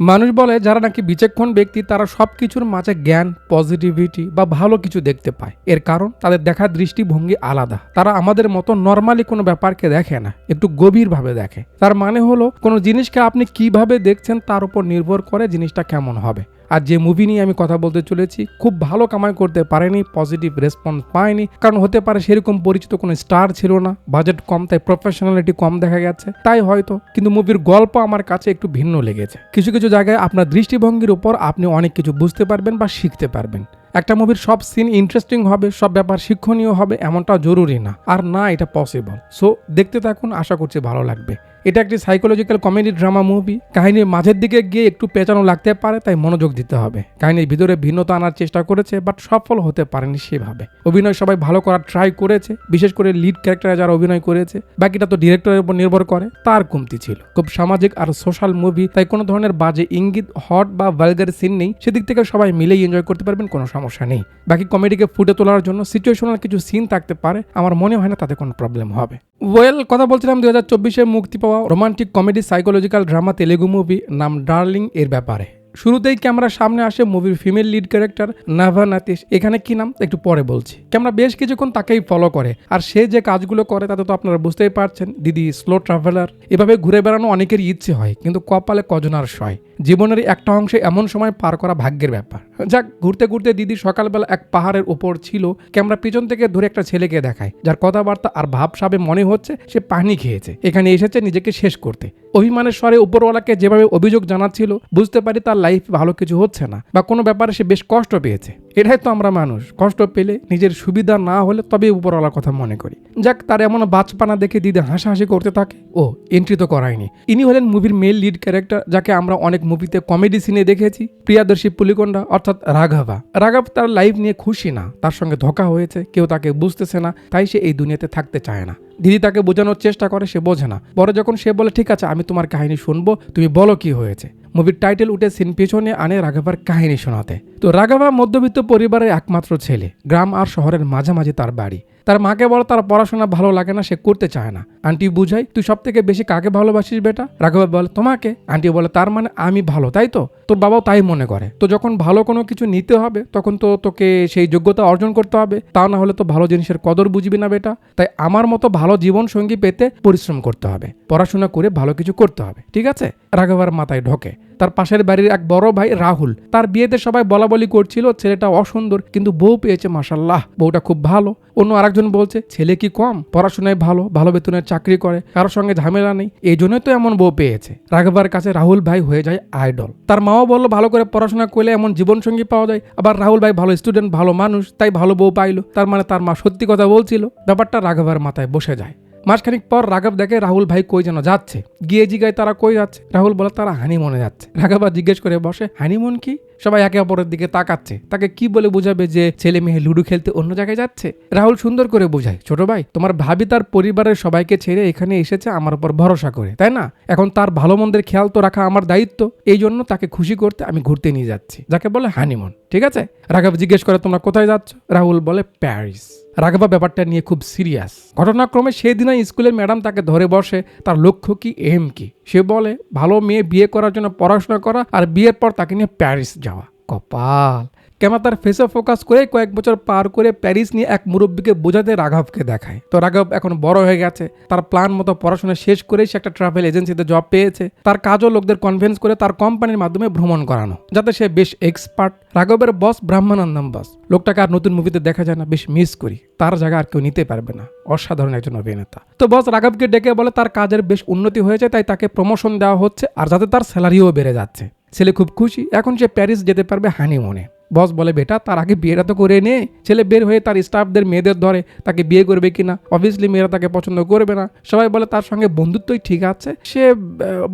মানুষ বলে, যারা নাকি বিচক্ষণ ব্যক্তি, তারা সব কিছুর মাঝে জ্ঞান পজিটিভিটি বা ভালো কিছু দেখতে পায়। এর কারণ, তাদের দেখার দৃষ্টিভঙ্গি আলাদা। তারা আমাদের মতো নর্মালি কোনো ব্যাপারকে দেখে না, একটু গভীরভাবে দেখে। তার মানে হলো, কোনো জিনিসকে আপনি কীভাবে দেখছেন তার উপর নির্ভর করে জিনিসটা কেমন হবে। আর যে মুভি নিয়ে আমি কথা বলতে চলেছি, খুব ভালো কামাই করতে পারেনি পজিটিভ রেসপন্স পায়নি। কারণ হতে পারে সেরকম পরিচিত কোনো স্টার ছিল না বাজেট কম, তাই প্রফেশনালিটি কম দেখা গেছে। তাই হয়তো, কিন্তু মুভির গল্প আমার কাছে একটু ভিন্ন লেগেছে। কিছু কিছু জায়গায় আপনার দৃষ্টিভঙ্গির উপর আপনি অনেক কিছু বুঝতে পারবেন বা শিখতে পারবেন। একটা মুভির সব সিন ইন্টারেস্টিং হবে, সব ব্যাপার শিক্ষণীয় হবে এমনটা জরুরি না। আর না, এটা পসিবল সো দেখতে থাকুন, আশা করছি ভালো লাগবে। এটা একটি সাইকোলজিক্যাল কমেডি ড্রামা মুভি কাহিনীর মাঝের দিকে গিয়ে একটু পেঁচানো লাগতে পারে, তাই মনোযোগ দিতে হবে। কাহিনীর ভিতরে ভিন্নতা আনার চেষ্টা করেছে বাট সফল হতে পারেনি সেভাবে। অভিনয় সবাই ভালো করার ট্রাই করেছে, বিশেষ করে লিড ক্যারেক্টারে যারা অভিনয় করেছে, বাকিটা তো ডিরেক্টরের উপর নির্ভর করে, তার কমতি ছিল। খুব সামাজিক আর সোশ্যাল মুভি তাই কোনো ধরনের বাজে ইঙ্গিত হট বা ভালগার সিন নেই। সেদিক থেকে সবাই মিলেই এনজয় করতে পারবেন, কোনো সমস্যা নেই। বাকি কমেডিকে ফুটে তোলার জন্য সিচুয়েশনাল কিছু সিন থাকতে পারে, আমার মনে হয় না তাতে কোনো প্রবলেম হবে। ওয়েল কথা বলছিলাম দু হাজার চব্বিশে মুক্তি পাওয়া romantic comedy psychological drama Telugu movie নাম ডার্লিং এর ব্যাপারে। শুরুতেই ক্যামেরার সামনে আসে মুভির female lead character Nabha Natesh. এখানে কি নাম? একটু পরে বলছি। ক্যামেরা বেশ কিছুক্ষণ তাকেই ফলো করে। আর সে যে কাজগুলো করে, তাতে তো আপনারা বুঝতেই পারছেন, দিদি স্লো ট্রাভেলার এভাবে ঘুরে বেড়ানো অনেকেরই ইচ্ছে হয়, কিন্তু কপালে কজনার সয়। জীবনের একটা অংশে এমন সময় পার করা ভাগ্যের ব্যাপার। যাক, ঘুরতে ঘুরতে দিদি সকালবেলা এক পাহাড়ের উপর ছিল, ক্যামেরা পিছন থেকে ধরে একটা ছেলেকে দেখায়, যার কথাবার্তা আর ভাব সাবে মনে হচ্ছে সে পানি খেয়েছে। এখানে এসেছে নিজেকে শেষ করতে। অভিমানের স্বরে উপরওয়ালাকে যেভাবে অভিযোগ জানাচ্ছিল, বুঝতে পারি তার লাইফ ভালো কিছু হচ্ছে না, বা কোনো ব্যাপারে সে বেশ কষ্ট পেয়েছে। এটাই তো আমরা মানুষ। কষ্ট পেলে নিজের সুবিধা না হলে তবে উপরওয়ালার কথা মনে করি। যাক, তার এমন বাজপানা দেখে দিদি হাসাহাসি করতে থাকে। ও এন্ট্রি তো করায়নি। ইনি হলেন মুভির মেল লিড ক্যারেক্টার যাকে আমরা অনেক মুভিতে কমেডি সিনে দেখেছি। প্রিয়াদর্শী পুলিকন্ডা, অর্থাৎ রাঘাভা রাঘাভ তার লাইফ নিয়ে খুশি না। তার সঙ্গে ধোকা হয়েছে। কেউ তাকে বুঝতেছে না। তাই সে এই দুনিয়াতে থাকতে চায় না। দিদি তাকে বোঝানোর চেষ্টা করে, সে বোঝে না। পরে যখন সে বলে, ঠিক আছে, আমি তোমার কাহিনী শুনব, তুমি বলো কি হয়েছে? মুভির টাইটেল উঠে সিন পিছনে আনে রাঘাভার কাহিনী শোনাতে। তো রাঘাভা মধ্যবিত্ত পরিবারের একমাত্র ছেলে, গ্রাম আর শহরের মাঝামাঝি তার বাড়ি। তার মাকে বলো তার পড়াশোনা ভালো লাগে না, সে করতে চায় না। আন্টি বুঝাই তুই সব থেকে বেশি কাকে ভালোবাসিস বেটা? রাঘবা বলে, তোমাকে? আন্টি বলে, তার মানে আমি ভালো, তাই তো? তোর বাবাও তাই মনে করে। তো যখন ভালো কোনো কিছু নিতে হবে, তখন তো তোকে সেই যোগ্যতা অর্জন করতে হবে। তা না হলে তো ভালো জিনিসের কদর বুঝবি না বেটা। তাই আমার মতো ভালো জীবন সঙ্গী পেতে পরিশ্রম করতে হবে। পড়াশোনা করে ভালো কিছু করতে হবে, ঠিক আছে? রাঘবার মাথায় ঢোকে। তার পাশের বাড়ির এক বড় ভাই রাহুল। তার বিয়েতে সবাই বলা বলি করছিল, ছেলেটা অসুন্দর, কিন্তু বউ পেয়েছে মাসাল্লাহ বউটা খুব ভালো। অন্য আরেকজন বলছে, ছেলে কি কম? পড়াশোনায় ভালো ভালো বেতনের চাকরি করে, কারোর সঙ্গে ঝামেলা নেই। এই জন্যই তো এমন বউ পেয়েছে। রাঘবার কাছে রাহুল ভাই হয়ে যায় আইডল। তার মাও বলল, ভালো করে পড়াশোনা করলে এমন জীবনসঙ্গী পাওয়া যায়। আবার রাহুল ভাই, ভালো স্টুডেন্ট ভালো মানুষ, তাই ভালো বউ পাইলো। তার মানে তার মা সত্যি কথা বলছিল। ব্যাপারটা রাঘবার মাথায় বসে যায়। মাসখানিক পর রাঘব দেখে রাহুল, ভাই, কই যেন যাচ্ছে? গিয়ে জিগায় তারা কই যাচ্ছে? রাহুল বলে, তারা হানিমনে যাচ্ছে। রাঘব আর জিজ্ঞেস করে, বসে হানিমুন কি? সবাই একে অপরের দিকে তাকাচ্ছে। তাকে কি বলে বোঝাবে যে, ছেলে মেয়ে লুডো খেলতে অন্য জায়গায় যাচ্ছে? রাহুল সুন্দর করে বোঝায়, ছোট ভাই, তোমার ভাবি তার পরিবারের সবাইকে ছেড়ে এখানে এসেছে আমার উপর ভরসা করে, তাই না? এখন তার ভালো মন্দের খেয়াল তো রাখা আমার দায়িত্ব। এই জন্য তাকে খুশি করতে আমি ঘুরতে নিয়ে যাচ্ছি। যাকে বলে হানিমুন ঠিক আছে? রাঘব জিজ্ঞেস করে, তোমরা কোথায় যাচ্ছ? রাহুল বলে, প্যারিস। রাঘবা ব্যাপারটা নিয়ে খুব সিরিয়াস। ঘটনাক্রমে সেদিন স্কুলের ম্যাডাম তাকে ধরে বসে, তার লক্ষ্য কি, এম কি? সে বলে, ভালো মেয়ে বিয়ে করার জন্য পড়াশোনা করা আর বিয়ের পর তাকে নিয়ে প্যারিস যাওয়া। কপাল। কেমন তার ফেসে ফোকাস করে কয়েক বছর পার করে প্যারিস নিয়ে এক মুরব্বীকে বোঝাতে রাঘবকে দেখায়। তো রাঘব এখন বড় হয়ে গেছে। তার প্ল্যান মতো পড়াশোনা শেষ করেই সে একটা ট্রাভেল এজেন্সিতে জব পেয়েছে। তার কাজও লোকদের কনভিন্স করে তার কোম্পানির মাধ্যমে ভ্রমণ করানো। যাতে সে বেশ এক্সপার্ট রাঘবের বস ব্রাহ্মণানন্দম বস লোকটাকে আর নতুন মুভিতে দেখা যায় না, বেশ মিস করি। তার জায়গা আর কেউ নিতে পারবে না। অসাধারণ একজন অভিনেতা। তো বস রাঘবকে ডেকে বলে, তার কাজের বেশ উন্নতি হয়েছে, তাই তাকে প্রমোশন দেওয়া হচ্ছে, আর যাতে তার স্যালারিও বেড়ে যাচ্ছে। ছেলে খুব খুশি। এখন সে প্যারিস যেতে পারবে হানিমুনে বস বলে, বেটা, তার আগে বিয়েটা তো করে নে। ছেলে বের হয়ে তার স্টাফদের মেয়েদের ধরে, তাকে বিয়ে করবে কিনা? অবভিয়াসলি মেয়েরা তাকে পছন্দ করবে না। সবাই বলে, তার সঙ্গে বন্ধুত্বই ঠিক আছে। সে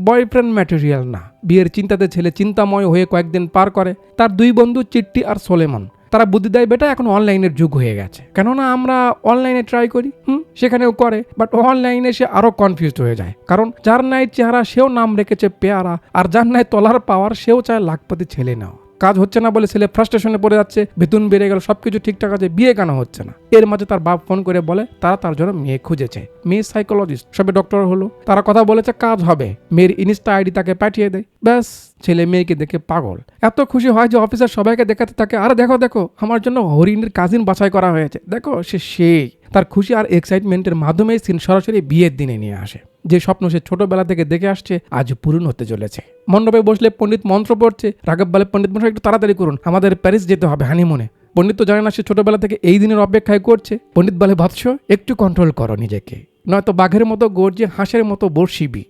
বয়ফ্রেন্ড ম্যাটেরিয়াল না। বিয়ের চিন্তাতে ছেলে চিন্তাময় হয়ে কয়েকদিন পার করে। তার দুই বন্ধু চিট্টি আর সোলেমন। তারা বুদ্ধি দেয়, বেটা, এখন অনলাইনের যুগ হয়ে গেছে। কেননা, আমরা অনলাইনে ট্রাই করি, হুম? সেখানেও করে বাট অনলাইনে সে আরও কনফিউজড হয়ে যায়। কারণ, যার নাই চেহারা, সেও নাম রেখেছে পেয়ারা, আর যার নাই তলার পাওয়ার, সেও চায় লাখপতি ছেলে নাও কাজ হচ্ছে না বলে ছেলে ফ্রাস্ট্রেশনে পড়ে যাচ্ছে, বেতন বেড়ে গেল, সবকিছু ঠিকঠাক আছে, বিয়ে কেন হচ্ছে না? এর মাঝে তার বাপ ফোন করে বলে, তারা তার জন্য মেয়ে খুঁজেছে। মেয়ে সাইকোলজিস্ট সবে ডক্টর হলো। তারা কথা বলেছে, কাজ হবে। মেয়ের ইনস্টা আইডি তাকে পাঠিয়ে দেয়। ব্যাস, ছেলে মেয়েকে দেখে পাগল। এত খুশি হয় যে অফিসার সবাইকে দেখাতে থাকে। আরে দেখো দেখো, আমার জন্য হরিণের কাজিন বাছাই করা হয়েছে। দেখো, সে সেই। তার খুশি আর এক্সাইটমেন্টের মাধ্যমে সিন সরাসরি বিয়ের দিনে নিয়ে আসে। যে স্বপ্ন সে ছোটবেলা থেকে দেখে আসছে, আজ পূরণ হতে চলেছে। মণ্ডপে বসলে পণ্ডিত মন্ত্র পড়ছে, রাঘব বলে পণ্ডিত মশাই একটু তাড়াতাড়ি করুন, আমাদের প্যারিস যেতে হবে হানিমুনে পণ্ডিত তো জানে না সে ছোটবেলা থেকে এই দিনের অপেক্ষায় করছে। পণ্ডিত বলে ভাবছ, একটু কন্ট্রোল করো নিজেকে। নয়তো বাঘের মতো গর্জে হাঁসের মতো বর্ষিবি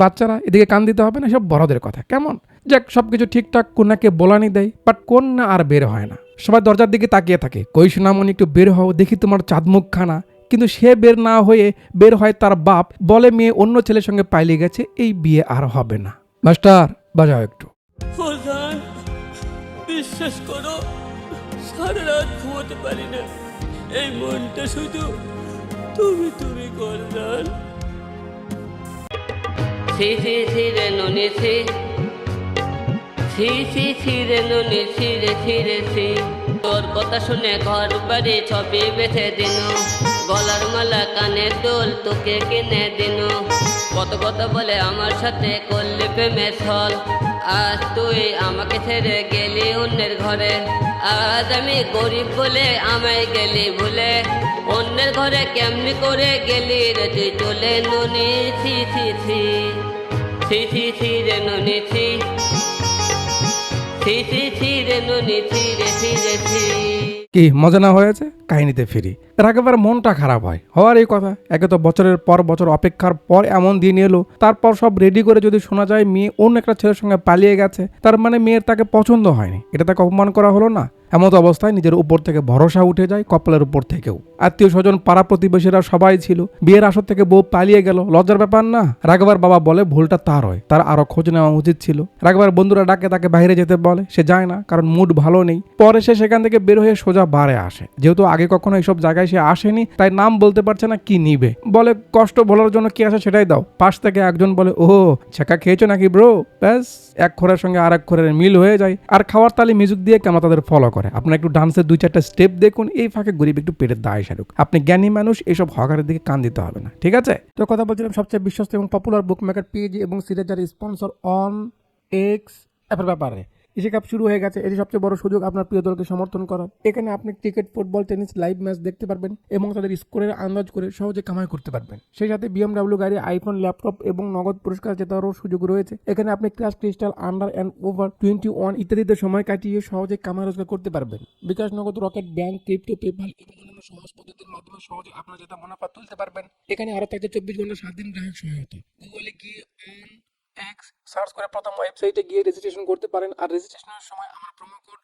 বাচ্চারা, এদিকে কান দিতে হবে না, সব বড়দের কথা। কেমন? যাক সবকিছু ঠিকঠাক কন্যাকে বলানি দেয় বাট কন্যা আর বের হয় না। সবাই দরজার দিকে তাকিয়ে থাকে। কই সোনামণি একটু বের হও দেখি তোমার চাঁদমুখখানা। কিন্তু সে বের না হয়ে বের হয় তার বাপ বলে মেয়ে অন্য ছেলের সঙ্গে পাইলে গেছে এই বিয়ে আর হবে না। মাস্টার বাজাও একটু। বিশ্বাস করো সারা রাত ঘুমোতে পারি না। এই মনটা শুধু তুমি তুমি করলাম সি সি সি রে নুনি সি সি সি রে নুনি রে সি তোর কথা শুনে ঘর বাড়ি ছবি বেঁধে দিন। গলার মালা কানের দোল তোকে কিনে দিন। কত কত বলে আমার সাথে করলি প্রেমে ছল। আজ তুই আমাকে ছেড়ে গেলি অন্যের ঘরে। আজ আমি গরিব বলে আমায় গেলি ভুলে। অন্যের ঘরে কেমনি করে গেলি রে তুই চলে নুনি? ছি ছি ছি। ছি ছি ছি রে নুনি, ছি। কি মজা না হয়েছে কাহিনীতে ফিরি। এর একেবারে মনটা খারাপ হয়। হওয়ার এই কথা, একে তো বছরের পর বছর অপেক্ষার পর এমন দিন এলো, তারপর সব রেডি করে যদি শোনা যায়, মেয়ে অন্য একটা ছেলের সঙ্গে পালিয়ে গেছে, তার মানে মেয়ের তাকে পছন্দ হয়নি। এটা তাকে অপমান করা হলো না। এমত অবস্থায় নিজের উপর থেকে ভরসা উঠে যায় কপালের উপর থেকেও। আত্মীয় স্বজন, পাড়া প্রতিবেশীরা সবাই ছিল। বিয়ের আসর থেকে বউ পালিয়ে গেল। লজ্জার ব্যাপার না। রাঘবার বাবা বলে ভুলটা তার হয়। তার আরও খোঁজ নেওয়া উচিত ছিল। রাঘবার বন্ধুরা ডাকে, তাকে বাইরে যেতে বলে। সে যায় না, কারণ মুড ভালো নেই। পরে সে সেখান থেকে বের হয়ে সোজা বারে আসে। যেহেতু আগে কখনো এইসব জায়গায় সে আসেনি, তাই নাম বলতে পারছে না কি নিবে। বলে, কষ্ট বলার জন্য কি আসে সেটাই দাও। পাশ থেকে একজন বলে ও ছেঁকা খেয়েছো নাকি ব্রো? ব্যাস, এক খোরের সঙ্গে আর এক খোরের মিল হয়ে যায়। আর খাওয়ার তালি মিউজিক দিয়ে কেমন তাদের ফলো করে। আপনার একটু ডান্সের দুই চারটা স্টেপ দেখুন, এই ফাঁকে গরিব একটু পেটের দায় সারুক। আপনি জ্ঞানী মানুষ এইসব হকারের দিকে কান দিতে হবে না, ঠিক আছে? তো কথা বলছিলাম, সবচেয়ে বিশ্বস্ত এবং পপুলার বুক মেকার পেজ এবং সিরিজ যার স্পন্সর অন এক্স অ্যাপের ব্যাপারে। এশিয়া কাপ শুরু হয়ে গেছে। এটি সবচেয়ে বড় সুযোগ আপনার প্রিয় দলকে সমর্থন করার। এখানে আপনি cricket, football, tennis, live match দেখতে পারবেন এবং তাদের স্কোরের আন্দাজ করে সহজে কামাই করতে পারবেন। সেই সাথে বিএমডাব্লিউ গাড়ি, আইফোন, ল্যাপটপ এবং নগদ পুরস্কার জেতারও সুযোগ রয়েছে। এখানে আপনি crash crystal, under and over twenty one ইত্যাদিতে সময় কাটিয়ে সহজে কামাই রোজগার করতে পারবেন। বিকাশ নগদ, রকেট, ব্যাংক, ক্রিপ্টো পেপাল সহজ পদ্ধতির মাধ্যমে সহজে আপনার যেটা মুনাফা তুলতে পারবেন। এখানে আরও থাকছে চব্বিশ ঘণ্টা সাত দিন গ্রাহক সহায়তা। গুগলে গিয়ে এক্স সার্চ করে প্রথম ওয়েবসাইটে গিয়ে রেজিস্ট্রেশন করতে পারেন। আর রেজিস্ট্রেশনের সময় আমার প্রোমো কোড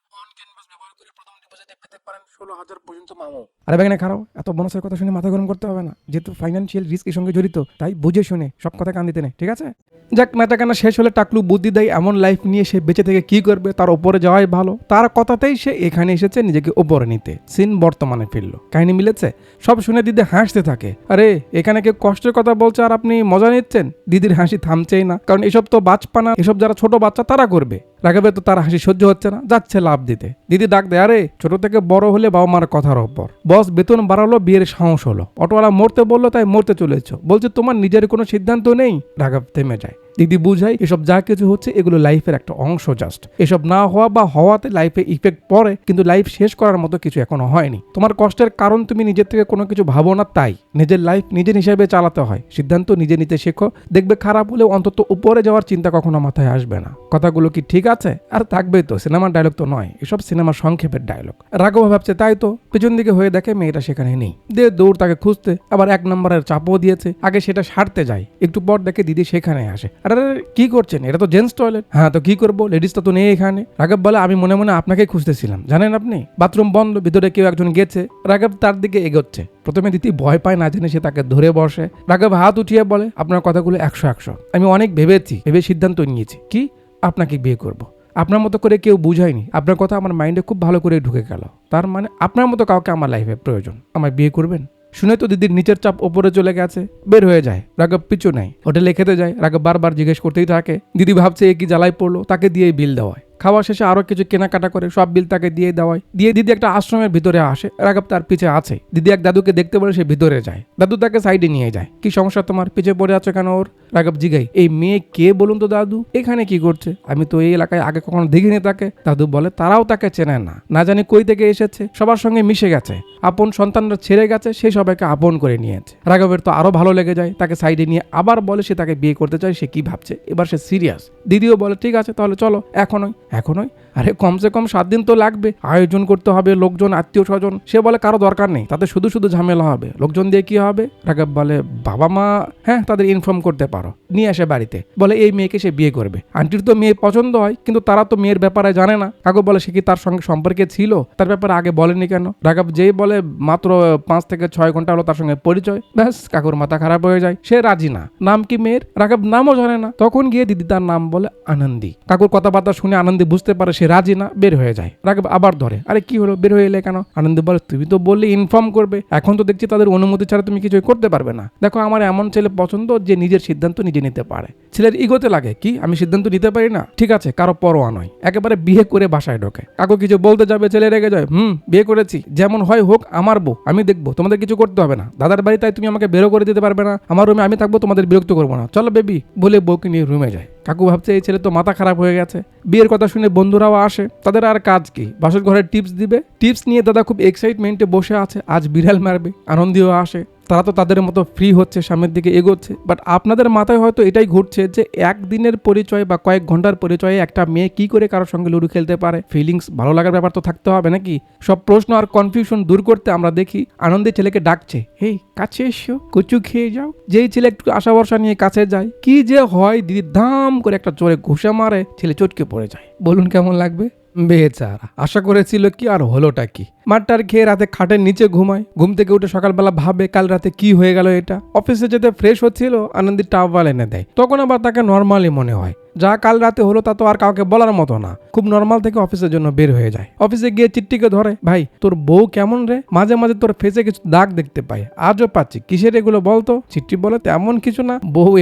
ডিপোজিটে পেতে পারেন ষোলো হাজার পর্যন্ত মামো আরে ব্যাগনে খারাপ, এত বোনাসের কথা শুনে মাথা গরম করতে হবে না। যেহেতু ফাইন্যান্সিয়াল রিস্ক এর সঙ্গে জড়িত, তাই বুঝে শুনে সব কথা কান দিতে নেই, ঠিক আছে? যাক মেটাকানা শেষ হলে টাকলু বুদ্ধি দেয় এমন লাইফ নিয়ে সে বেঁচে থেকে কি করবে, তার উপরে যাওয়াই ভালো। তার কথাতেই সে এখানে এসেছে, নিজেকে উপরে নিতে। সিন বর্তমানে ফিরল। কাহিনী মিলেছে? সব শুনে দিদি হাসতে থাকে। আরে, এখানে কেউ কষ্টের কথা বলছে আর আপনি মজা নিচ্ছেন? দিদির হাসি থামছেই না। কারণ এসব তো বাজপানা, এসব যারা ছোট বাচ্চা তারা করবে। রাঘবের তো তার হাসি সহ্য হচ্ছে না, যাচ্ছে লাভ দিতে। দিদি ডাক দেয়, আরে, ছোট থেকে বড় হলে বাবা মার কথার ওপর বস, বেতন বাড়ালো, বিয়ের সাহস হলো। অটোওয়ালা মরতে বলল, তাই মরতে চলেছ। বলছে, তোমার নিজের কোনো সিদ্ধান্ত নেই? রাঘব থেমে যায়। দিদি বুঝাই, এসব যা কিছু হচ্ছে এগুলো লাইফের একটা অংশ জাস্ট এসব না হওয়া বা হওয়াতে লাইফে ইফেক্ট পড়ে, কিন্তু লাইফ শেষ করার মতো কিছু এখনও হয়নি। তোমার কষ্টের কারণ তুমি নিজের থেকে কোনো কিছু ভাবো না তাই। নিজের লাইফ নিজের হিসাবে চালাতে হয়। সিদ্ধান্ত নিজে নিতে শেখো। দেখবে খারাপ হলেও অন্তত উপরে যাওয়ার চিন্তা কখনো মাথায় আসবে না। কথাগুলো কি ঠিক আছে? আর থাকবেই তো, সিনেমার ডায়লগ তো নয়। এসব সিনেমার সংক্ষেপের ডায়লগ রাঘব ভাবছে, তাই তো, পেছন দিকে হয়ে দেখে মেয়েটা সেখানে নেই। দে দৌড় তাকে খুঁজতে, আবার এক নম্বরের চাপও দিয়েছে। আগে সেটা সারতে যায় একটু পর দেখে দিদি সেখানে আসে। আরে কি করছেন? এটা তো জেন্টস টয়লেট হ্যাঁ তো কি করব? লেডিস তো নেই এখানে। রাঘব বলে, আমি মনে মনে আপনাকেই খুঁজতেছিলাম। জানেন আপনি? বাথরুম বন্ধ, ভিতরে কেউ একজন গেছে। রাঘব তার দিকে এগোচ্ছে। প্রথমে দিদি ভয় পায়, না জেনে সে তাকে ধরে বসে। রাঘব হাত উঠিয়ে বলে, আপনার কথাগুলো একশো একশো। আমি অনেক ভেবেছি, ভেবে সিদ্ধান্ত নিয়েছি। কি? আপনাকে বিয়ে করব। আপনার মতো করে কেউ বুঝায়নি। আপনার কথা আমার মাইন্ডে খুব ভালো করে ঢুকে গেল। তার মানে আপনার মতো কাউকে আমার লাইফে প্রয়োজন। আমায় বিয়ে করবেন? শুনে তো দিদির নিচের চাপ ওপরে চলে গেছে, বের হয়ে যায়, রাঘব পিছু নেয়। হোটেলে খেতে যায়, রাঘব বারবার জিজ্ঞেস করতেই থাকে, দিদি ভাবছে এ কি জ্বালায় পড়ল, তাকে দিয়ে বিল দেওয়ায়। খাওয়া শেষে আরও কিছু কেনাকাটা করে সব বিল তাকে দিয়ে দেওয়ায়। দিয়ে দিদি একটা আশ্রমের ভিতরে আসে, রাঘব তার পিছে আছে। দিদি এক দাদুকে দেখতে বলে সে ভিতরে যায়। দাদু তাকে সাইডে নিয়ে যায়। কি সমস্যা তোমার? পিছে পড়ে আছো কেন ওর? রাঘব জিগাই এই মেয়ে কে বলুন তো দাদু? এখানে কি করছে? আমি তো এই এলাকায় আগে কখনো দেখিনি তাকে। দাদু বলে, তারাও তাকে চেনে না। না জানি কই থেকে এসেছে। সবার সঙ্গে মিশে গেছে। আপন সন্তানরা ছেড়ে গেছে, সে সবাইকে আপন করে নিয়েছে। রাঘবের তো আরও ভালো লেগে যায়। তাকে সাইডে নিয়ে আবার বলে সে তাকে বিয়ে করতে চায়, সে কি ভাবছে? এবার সে সিরিয়াস দিদিও বলে, ঠিক আছে, তাহলে চলো, এখনই। এখনই আরে কমসে কম সাত দিন তো লাগবে। আয়োজন করতে হবে, লোকজন, আত্মীয় স্বজন। সে বলে কারও দরকার নেই, তাতে শুধু শুধু ঝামেলা হবে। লোকজন দিয়ে কি হবে? রাঘব বলে, বাবা মা হ্যাঁ তাদের ইনফর্ম করতে পারো। নিয়ে আসে বাড়িতে। বলে, এই মেয়েকে সে বিয়ে করবে। আন্টির তো মেয়ে পছন্দ হয়, কিন্তু তারা তো মেয়ের ব্যাপারে জানে না। কাকু বলে, সে কি তার সঙ্গে সম্পর্কে ছিল? তার ব্যাপারে আগে বলেনি কেন? রাঘব যেই বলে, মাত্র পাঁচ থেকে ছয় ঘণ্টা হলো তার সঙ্গে পরিচয়। ব্যাস, কাকুর মাথা খারাপ হয়ে যায়। সে রাজি না। নাম কি মেয়ের? রাঘব নামও জানে না। তখন গিয়ে দিদি তার নাম বলে, আনন্দি। কাকুর কথাবার্তা শুনে আনন্দি বুঝতে পারে সে রাজি না, বের হয়ে যায়। রাঘব আবার ধরে। আরে কি হলো? বের হয়ে এলে কেন? আনন্দি বলে, তুমি তো বললে ইনফর্ম করবে। এখন তো দেখছি তাদের অনুমতি ছাড়া তুমি কিছুই করতে পারবে না। দেখো, আমার এমন ছেলে পছন্দ যে নিজের সিদ্ধান্ত নিজে নিতে পারে। ছেলের ইগোতে লাগে। কি? আমি সিদ্ধান্ত নিতে পারি না? ঠিক আছে, কারও পরোয়া নয়। একেবারে বিয়ে করে বাসায় ঢোকে। কাকু কিছু বলতে যাবে, ছেলে রেগে যায়। হুম, বিয়ে করেছি। যেমন হয় হোক, আমার বউ। আমি দেখব, তোমাদের কিছু করতে হবে না। দাদার বাড়ি তাই তুমি আমাকে বেরো করে দিতে পারবে না। আমার রুমে আমি থাকব, তোমাদের বিরক্ত করব না। চলো বেবি, বলে বউকে নিয়ে রুমে যায়। কাকু ভাবছে, এই ছেলে তো মাথা খারাপ হয়ে গেছে। বিয়ের কথা শুনে বন্ধুরাও আসে। তাদের আর কাজ কি? বাসর ঘরের টিপস দিবে? টিপস নিয়ে দাদা খুব এক্সাইটমেন্টে বসে আছে। আজ বিড়াল মারবে আনন্দীয় আসে। তারা তো তাদের মতো ফ্রি হচ্ছে, সামনের দিকে এগোচ্ছে। বাট আপনাদের মাথায় হয়তো এটাই ঘুরছে যে একদিনের পরিচয় বা কয়েক ঘণ্টার পরিচয়ে একটা মেয়ে কি করে কারোর সঙ্গে লুডু খেলতে পারে? ফিলিংস ভালো লাগার ব্যাপার তো থাকতে হবে নাকি? সব প্রশ্ন আর কনফিউশন দূর করতে আমরা দেখি আনন্দে ছেলেকে ডাকছে। হেই, কাছে এসো, কচু খেয়ে যাও। যেই ছেলে একটু আশা ভরসা নিয়ে কাছে যায়, কি যে হয় দিদি ধাম করে একটা চোরে ঘুষা মারে, ছেলে চটকে পড়ে যায়। বলুন কেমন লাগবে? বেচারা। আশা করেছিল কি আর হলোটা কি? মাঠটার খেয়ে রাতে খাটের নিচে ঘুমায়। ঘুম থেকে উঠে সকালবেলা ভাবে কাল রাতে কি হয়ে গেল এটা। অফিসে যেতে ফ্রেশ হচ্ছিল আনন্দি টাওয়াল এনে দেয়। তখন আবার তাকে নর্মালি মনে হয়। যা কাল রাতে হলো তা তো আর কাউকে বলার মতো না। খুব নর্মাল থেকে অফিসের জন্য বের হয়ে যায়। অফিসে গিয়ে চিট্টিকে ধরে, ভাই, তোর বউ কেমন রে? মাঝে মাঝে তোর ফেসে কিছু দাগ দেখতে পাই আজও পাচ্ছি। কিসের এগুলো বলতো? চিট্টি বলে তেমন কিছু না। বউ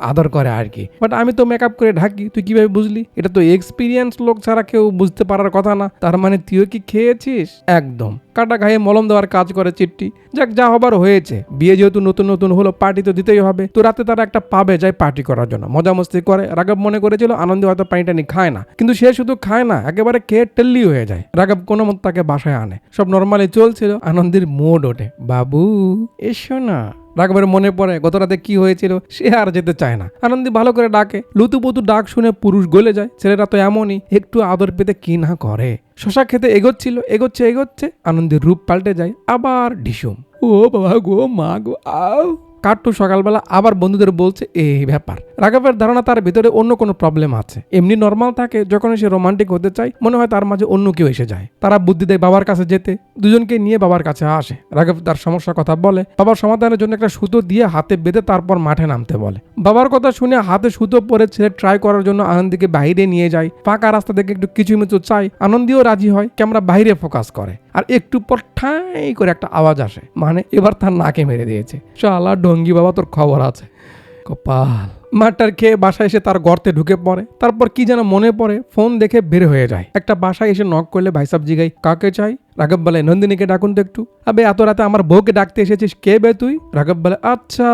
আদর করে আর কি। বাট আমি তো মেকআপ করে ঢাকি। তুই কীভাবে বুঝলি? এটা তো এক্সপিরিয়েন্স লোক ছাড়া কেউ বুঝতে পারার কথা না। তার মানে তুইও কি খেয়েছিস? একদম। কাটা গায়ে মলম দেওয়ার কাজ করে চিঠি যাক, যা হবার হয়েছে। বিয়ে যেহেতু নতুন নতুন হলো পার্টি তো দিতেই হবে। তো রাতে তারা একটা পাবে যায় পার্টি করার জন্য। মজা মস্তি করে। রাঘব মনে করেছিল, আনন্দে হয়তো পানি টানি খায় না। কিন্তু সে শুধু খায় না, একেবারে খেয়ে টেল্লি হয়ে যায়। রাঘব কোনো মত তাকে বাসায় আনে। সব নর্মালি চলছিল। আনন্দের মোড ওঠে। বাবু, এসো না। রাঘবের মনে পড়ে, গত রাতে কি হয়েছিল সে আর যেতে চায় না। আনন্দি ভালো করে ডাকে লুতুপুতু ডাক শুনে পুরুষ গলে যায়, ছেলেরা তো এমনই, একটু আদর পেতে কি না করে। শশা খেতে এগোচ্ছিল, এগোচ্ছে এগোচ্ছে, আনন্দের রূপ পাল্টে যায় আবার ঢিসুম ও বাবা গো, মা গো আও কাট্টু সকালবেলা আবার বন্ধুদের বলছে, এই ব্যাপার। রাঘবের ধারণা তার ভিতরে অন্য কোনো প্রবলেম আছে। এমনি নর্মাল থাকে যখন সে রোমান্টিক হতে চায়, মনে হয় তার মাঝে অন্য কেউ এসে যায়। তারা বুদ্ধি দেয় বাবার কাছে যেতে, দুজনকে নিয়ে বাবার কাছে আসে। রাঘব তার সমস্যার কথা বলে, বাবার সমাধানের জন্য একটা সুতো দিয়ে হাতে বেঁধে তারপর মাঠে নামতে বলে। বাবার কথা শুনে হাতে সুতো পরে ছেলে ট্রাই করার জন্য আনন্দীকে বাইরে নিয়ে যায়, ফাঁকা রাস্তা থেকে একটু কিছু মিছু চাই আনন্দীও রাজি হয়, ক্যামেরা বাইরে ফোকাস করে। আর একটু পর ঠাই করে একটা আওয়াজ আসে। মানে এবার তার নাকে মেরে দিয়েছে। শালা ডঙ্গি বাবা, তোর খবর আছে। কপাল। মাঠটার খেয়ে বাসায় এসে তার গর্তে ঢুকে পড়ে। তারপর কি যেন মনে পড়ে, ফোন দেখে বের হয়ে যায়। একটা বাসায় এসে নক করলে ভাইসাব জিগাই কাকে চাই? রাঘব বলে, নন্দিনীকে ডাকুন তো একটু। আবে, এত রাতে আমার বউকে ডাকতে এসেছিস, কে বে তুই? রাঘব বলে আচ্ছা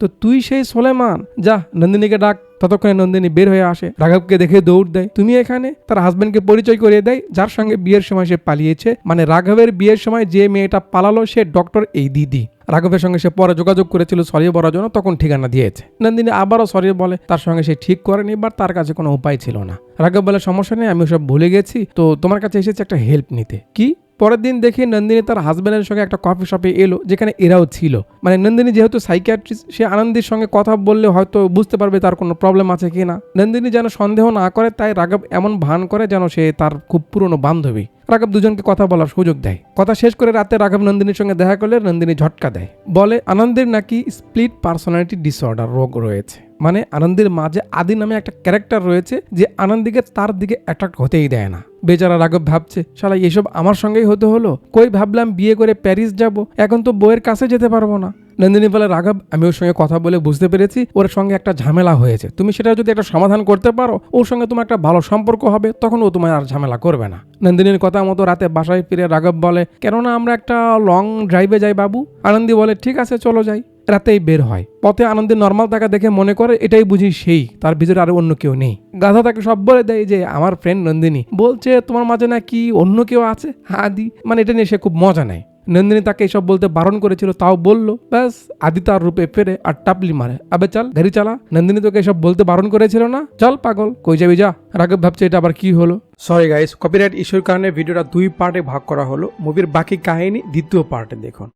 তো তুই সেই সোলেমান। যা, নন্দিনীকে ডাক। ততক্ষণে নন্দিনী বের হয়ে আসে, রাঘবকে দেখে দৌড় দেয়। তুমি এখানে? তার হাজবেন্ডকে পরিচয় করিয়ে দেয়, যার সঙ্গে বিয়ের সময় সে পালিয়েছে। মানে রাঘবের বিয়ের সময় যে মেয়েটা পালালো, সে ডক্টর এই দিদি। রাঘবের সঙ্গে সে পরে যোগাযোগ করেছিল সরি বলার জন্য তখন ঠিকানা দিয়েছে। নন্দিনী আবারও সরি বলে, তার সঙ্গে সে ঠিক করেনি বা তার কাছে কোনো উপায় ছিল না। রাঘব বলে, সমস্যা নেই, আমি ওসব ভুলে গেছি। তো তোমার কাছে এসেছে একটা হেল্প নিতে। কি? পরের দিন দেখি নন্দিনী তার হাজব্যান্ডের সঙ্গে একটা কফি শপে এলো, যেখানে এরাও ছিল। মানে নন্দিনী যেহেতু সাইকিয়াট্রিস্ট সে আনন্দের সঙ্গে কথা বললে হয়তো বুঝতে পারবে তার কোনো প্রবলেম আছে কি না নন্দিনী যেন সন্দেহ না করে, তাই রাঘব এমন ভান করে যেন সে তার খুব পুরনো বান্ধবী। রাঘব দুজনকে কথা বলার সুযোগ দেয়। কথা শেষ করে রাতে রাঘব নন্দিনীর সঙ্গে দেখা করলে নন্দিনী ঝটকা দেয়। বলে, আনন্দের নাকি স্প্লিট পার্সোনালিটি ডিসঅর্ডার রোগ রয়েছে। মানে আনন্দের মাঝে আদি নামে একটা ক্যারেক্টার রয়েছে যে আনন্দিকে তার দিকে অ্যাট্রাক্ট হতেই দেয় না। বেচারা রাঘব ভাবছে, শালা, এসব আমার সঙ্গেই হতে হলো? কই ভাবলাম বিয়ে করে প্যারিস যাব? এখন তো বইয়ের কাছে যেতে পারব না। নন্দিনী বলে, রাঘব, আমি ওর সঙ্গে কথা বলে বুঝতে পেরেছি, ওর সঙ্গে একটা ঝামেলা হয়েছে। তুমি সেটা যদি একটা সমাধান করতে পারো, ওর সঙ্গে তোমার একটা ভালো সম্পর্ক হবে, তখন ও তোমার আর ঝামেলা করবে না। নন্দিনীর কথা মতো রাতে বাসায় ফিরে রাঘব বলে, কেননা আমরা একটা লং ড্রাইভে যাই বাবু। আনন্দি বলে, ঠিক আছে, চলো যাই। রাতেই বের হয়। পথে আনন্দের নর্মাল টাকা দেখে মনে করে এটাই বুঝি সেই, তার ভিতরে আর অন্য কেউ নেই। গাধা তাকে সব বলে দেয় যে, আমার ফ্রেন্ড নন্দিনী। বলছে, তোমার মাঝে নাকি অন্য কেউ আছে? হ্যাঁ আদি। মানে এটা নিয়ে সে খুব মজা নেয়। নন্দিনী তাকে এসব বলতে বারণ করেছিল, তাও বলল, ব্যাস, আদি তার রূপে ফেরে আর টাপলি মারে। আবে চল, গাড়ি চালা। নন্দিনী তোকে এসব বলতে বারণ করেছিল না? চল পাগল, কই যাবি যা। রাঘব ভাবছে, এটা আবার কি হলো? সরি গাইস কপিরাইট ইস্যুর কারণে ভিডিওটা দুই পার্টে ভাগ করা হলো। মুভির বাকি কাহিনী দ্বিতীয় পার্টে দেখুন।